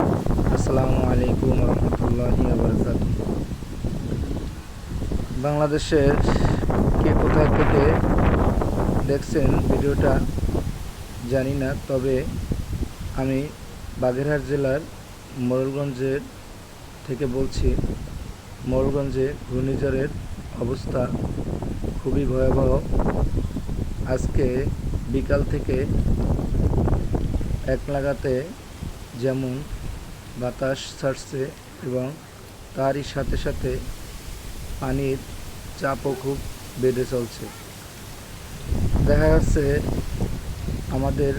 আসসালামু আলাইকুম রহমতুল্লাহি বারকাত বাংলাদেশের কে কোথায় থেকে দেখছেন ভিডিওটা জানি না, তবে আমি বাগেরহাট জেলার মোড়লগঞ্জের থেকে বলছি মোড়লগঞ্জে ঘূর্ণিঝড়ের অবস্থা খুবই ভয়াবহ। আজকে বিকাল থেকে এক লাগাতে যেমন বাতাস ছাড়ছে এবং তারই সাথে সাথে পানির চাপও খুব বেড়ে চলছে। দেখা যাচ্ছে আমাদের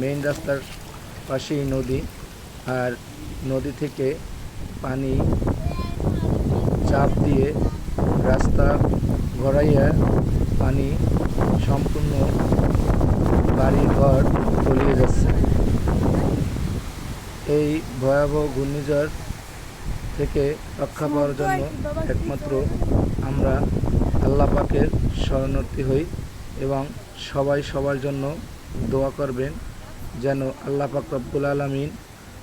মেইন রাস্তার পাশেই নদী আর নদী থেকে পানি চাপ দিয়ে রাস্তা গড়াইয়া পানি সম্পূর্ণ বাড়ি ঘর তলিয়ে যাচ্ছে। ভয়াবহ ঘূর্ণিঝড় থেকে রক্ষা পাওয়ার জন্য একমাত্র আমরা আল্লাহ পাকের শরণার্থী হই এবং সবাই সবার জন্য দোয়া করবেন যেন আল্লাহ পাক রব্বুল আলমিন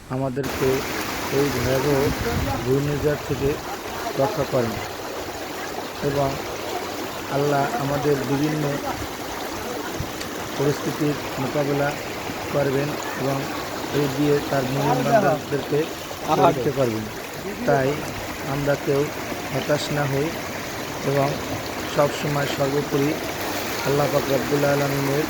আমাদেরকে এই ভয়াবহ ঘূর্ণিঝড় থেকে রক্ষা করেন এবং আল্লাহ আমাদের বিভিন্ন পরিস্থিতির মোকাবেলা করবেন এবং এই দিয়ে তার মুমিন বান্দাদেরকে পারবেন তাই আমরা কেউ হতাশ না হই এবং সবসময় সর্বোপরি আল্লাহ পাক আলমিনের